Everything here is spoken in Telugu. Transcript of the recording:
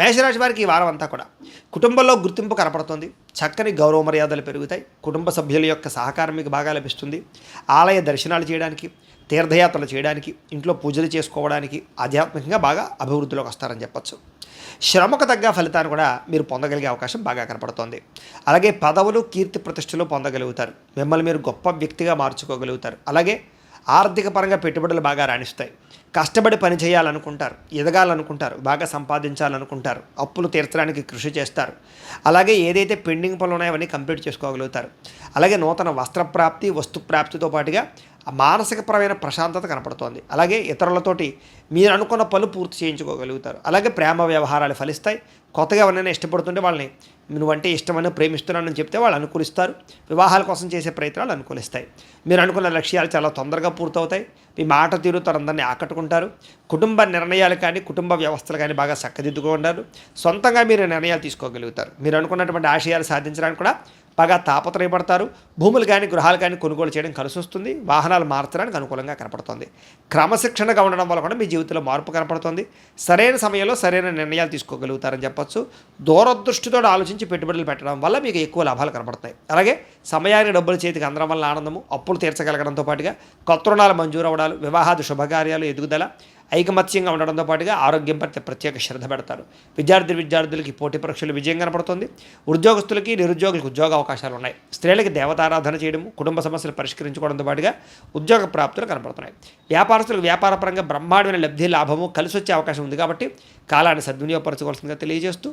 మేషరాశి వారికి ఈ వారం అంతా కూడా కుటుంబంలో గుర్తింపు కనపడుతుంది. చక్కని గౌరవ మర్యాదలు పెరుగుతాయి. కుటుంబ సభ్యుల యొక్క సహకారం మీకు బాగా లభిస్తుంది. ఆలయ దర్శనాలు చేయడానికి తీర్థయాత్రలు చేయడానికి ఇంట్లో పూజలు చేసుకోవడానికి ఆధ్యాత్మికంగా బాగా అభివృద్ధిలోకి వస్తారని చెప్పొచ్చు. శ్రమకు తగ్గ ఫలితాన్ని కూడా మీరు పొందగలిగే అవకాశం బాగా కనపడుతోంది. అలాగే పదవులు కీర్తి ప్రతిష్టలు పొందగలుగుతారు. మిమ్మల్ని మీరు గొప్ప వ్యక్తిగా మార్చుకోగలుగుతారు. అలాగే ఆర్థిక పరంగా పెట్టుబడులు బాగా రాణిస్తాయి. కష్టపడి పని చేయాలనుకుంటారు ఎదగాలనుకుంటారు బాగా సంపాదించాలనుకుంటారు అప్పులు తీర్చడానికి కృషి చేస్తారు. అలాగే ఏదైతే పెండింగ్ పనులు ఉన్నాయో అవన్నీ కంప్లీట్ చేసుకోగలుగుతారు. అలాగే నూతన వస్త్రప్రాప్తి వస్తు ప్రాప్తితో పాటుగా మానసికపరమైన ప్రశాంతత కనపడుతోంది. అలాగే ఇతరులతోటి మీరు అనుకున్న పనులు పూర్తి చేయించుకోగలుగుతారు. అలాగే ప్రేమ వ్యవహారాలు ఫలిస్తాయి. కొత్తగా ఎవరైనా ఇష్టపడుతుంటే వాళ్ళని నువ్వంటే ఇష్టమని ప్రేమిస్తున్నానని చెప్తే వాళ్ళు అనుకూలిస్తారు. వివాహాల కోసం చేసే ప్రయత్నాలు అనుకూలిస్తాయి. మీరు అనుకున్న లక్ష్యాలు చాలా తొందరగా పూర్తవుతాయి. మీ మాట తీరుతో అందరినీ ఆకట్టుకుంటారు. కుటుంబ నిర్ణయాలు కానీ కుటుంబ వ్యవస్థలు కానీ బాగా చక్కదిద్దుకుంటారు. సొంతంగా మీరు నిర్ణయాలు తీసుకోగలుగుతారు. మీరు అనుకున్నటువంటి ఆశయాలు సాధించడానికి కూడా బాగా తాపత్రయపడతారు. భూములు కానీ గృహాలు కానీ కొనుగోలు చేయడం కలిసి వస్తుంది వాహనాలు మార్చడానికి అనుకూలంగా కనపడుతుంది. క్రమశిక్షణగా ఉండడం వల్ల కూడా మీ జీవితంలో మార్పు కనపడుతుంది. సరైన సమయంలో సరైన నిర్ణయాలు తీసుకోగలుగుతారని చెప్పొచ్చు. దూరదృష్టితో ఆలోచించి పెట్టుబడులు పెట్టడం వల్ల మీకు ఎక్కువ లాభాలు కనపడతాయి. అలాగే సమయానికి డబ్బులు చేతికి అందడం వల్ల ఆనందము అప్పులు తీర్చగలగడంతో పాటుగా కొత్త రుణాలు మంజూరు అవడాలు వివాహాది శుభకార్యాలు ఎదుగుదల ఐకమత్యంగా ఉండడంతో పాటుగా ఆరోగ్యం పట్ల ప్రత్యేక శ్రద్ధ పెడతారు. విద్యార్థి విద్యార్థులకి పోటీ పరీక్షలు విజయం కనపడుతుంది. ఉద్యోగస్తులకి నిరుద్యోగులకు ఉద్యోగ అవకాశాలు ఉన్నాయి. స్త్రీలకి దేవతారాధన చేయడం కుటుంబ సమస్యలు పరిష్కరించుకోవడంతో పాటుగా ఉద్యోగ ప్రాప్తులు కనపడుతున్నాయి. వ్యాపారస్తులకు వ్యాపారపరంగా బ్రహ్మాండమైన లబ్ధి లాభము కలిసి వచ్చే అవకాశం ఉంది కాబట్టి కాలాన్ని సద్వినియోగపరచుకోవాల్సిందిగా తెలియజేస్తూ